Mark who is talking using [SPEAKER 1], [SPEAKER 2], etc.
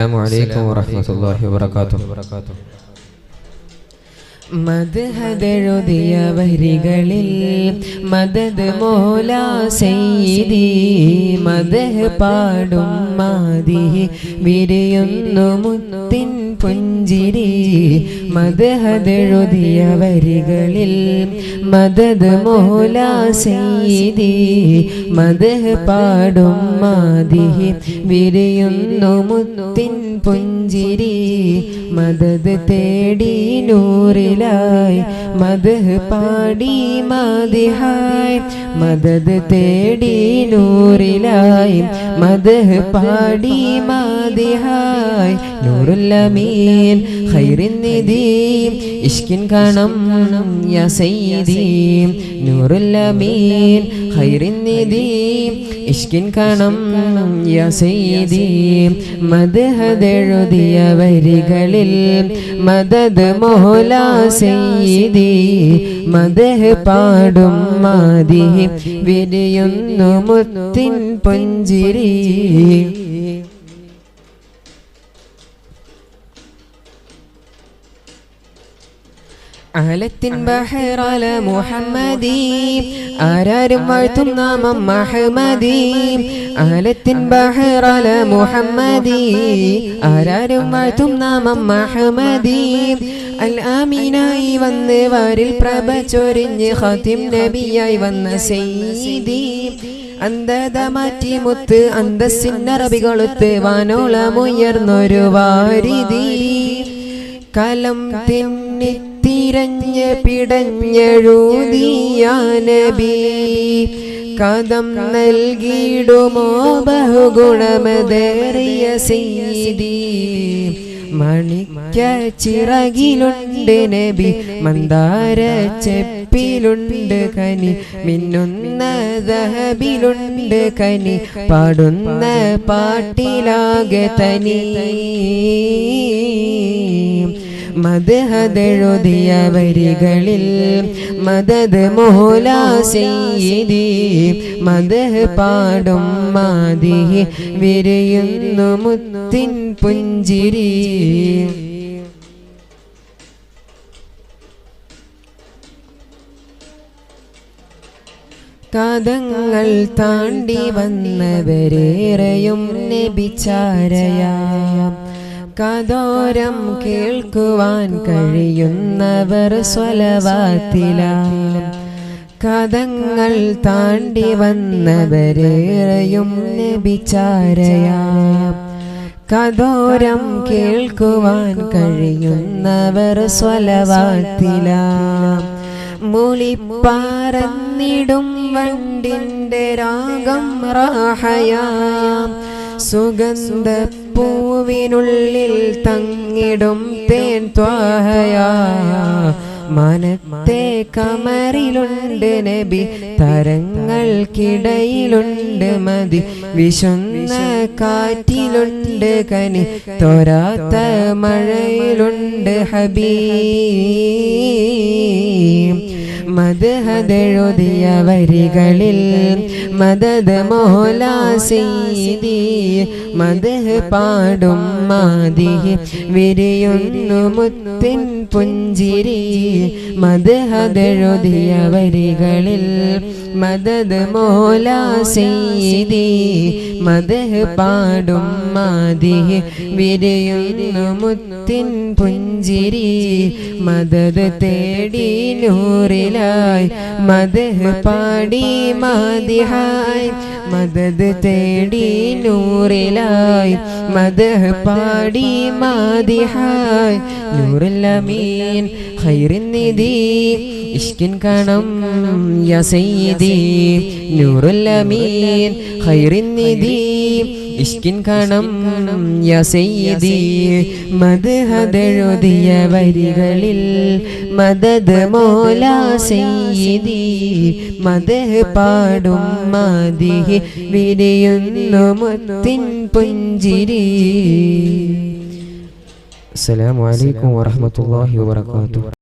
[SPEAKER 1] السلام عليكم ورحمة الله وبركاته
[SPEAKER 2] മദ്ഹദെഴുതിയ വരികളിൽ മദദ് മോല സെയ്തി മദഹ് പാടും മാതി വിരിയുന്നു മുത്തിൻ പുഞ്ചിരി മദ്ഹദെഴുതിയ വരികളിൽ മദദ് മോലാ സീതി മദഹ് പാടും മാതി വിരിയുന്നു മുത്തിൻ പുഞ്ചിരി മദത് തേടി നൂറിലായി മദഹ് പാടി മാതിഹായ് മദത് തേടി നൂറിലായി മദഹ് പാടി മാതിഹായ് നൂറുല്ലമീൻ ഖൈറിൻ നിധി ഇഷ്കിൻ കണം യാ സയ്യിദി നൂറുല്ലമീൻ ഖൈറിൻ നിധി ഇഷ്കിൻ കണം യാ സയ്യിദി മദ്ഹദെഴുതിയ വരികളിൽ മദദ് മോല സയ്യിദി മദഹ് പാടും മാതി വിരിയുന്നു മുത്തിൻ പുഞ്ചിരി. അഹലത്തിൻ ബഹറല മുഹമ്മദി. ആരാരും വാഴ്ത്തും നാമം മഹമ്മദി. അഹലത്തിൻ ബഹറല മുഹമ്മദി. ആരാരും വാഴ്ത്തും നാമം മഹമ്മദി. അൽ ആമീനായി വന്ന് വാരിൽ പ്രഭ ചൊരിഞ്ഞ് ഹതിം നബിയായി വന്ന സെയ്ദി അന്ധത മാറ്റി മുത്ത് അന്തസ്സിന്നറബികൊളുത്ത് വാനോളമുയർന്നൊരു വാരിതി കലം തിന്നി തിരഞ്ഞ് പിടഞ്ഞെഴുതിയ നബി കഥം നൽകിയിടുമോ ബഹുഗുണമതേറിയ സീതി മണിക്ക ചിറകിലുണ്ട് നബി മന്ദാര ചെപ്പിലുണ്ട് കനി മിന്നുന്ന ദഹബിലുണ്ട് കനി പാടുന്ന പാട്ടിലാകെ തനി. മദ്ഹദെഴുതിയ വരികളിൽ മദദ് മോല സയ്യിദി മദഹ് പാടും മാതി വിരിയുന്നു മുത്തിൻ പുഞ്ചിരി. കാതങ്ങൾ താണ്ടി വന്നവരേറെയും നബിച്ചാരയാം കതോരം കേൾക്കുവാൻ കഴിയുന്നവർ സ്വലവാത്തില. കഥങ്ങൾ താണ്ടി വന്നവരേറെയും ലഭിച്ചാരയാ കഥോരം കേൾക്കുവാൻ കഴിയുന്നവർ സ്വലവാത്തില. മുളിപ്പാറന്നിടും വണ്ടിന്റെ രാഗം റാഹയാം. സുഗന്ധ പൂവിനുള്ളിൽ തങ്ങിടും തേൻ ത്വാഹയാ. മനത്തെ കമറിലുണ്ട് നബി തരങ്ങൾക്കിടയിലുണ്ട് മതി. വിശുന്ന കാറ്റിലുണ്ട് കനി തോരാത്ത മഴയിലുണ്ട് ഹബീ. മദ്ഹദെഴുതിയ വരികളിൽ മദദ് മോല സീതി മദഹ് പാടും മാതി വിരിയുന്നു മുത്തിൻ പുഞ്ചിരി മദ്ഹദെഴുതിയ വരികളിൽ മദദ് മോല സീതി മദഹ് പാടും മാതി വിരയുന്നു മുത്തിൻ പുഞ്ചിരി മദത് തേടി നൂറിലായി മദഹ് പാടി മാതിഹായ്. മദദ് തേടി നൂറിലായി മദഹ് പാടി മാതിഹായ് നൂറിലമീൻ ഖൈറിൻ നിധി ഇഷ്കിൻ കണം യ സയ്യിദി. നൂറുല്ലമീൻ ഖൈറിൻ നിധി ഇഷ്കിൻ കണം യസീതി മദ്ഹദെഴുതിയ വരികളിൽ മദദ് മോല സയ്യിദി മദഹ് പാടും മതിഹി വിരിയുന്നു മുത്തിൻ പുഞ്ചിരി.
[SPEAKER 1] അസ്സലാമു അലൈക്കും വറഹ്മത്തുള്ളാഹി വബറകാതുഹു.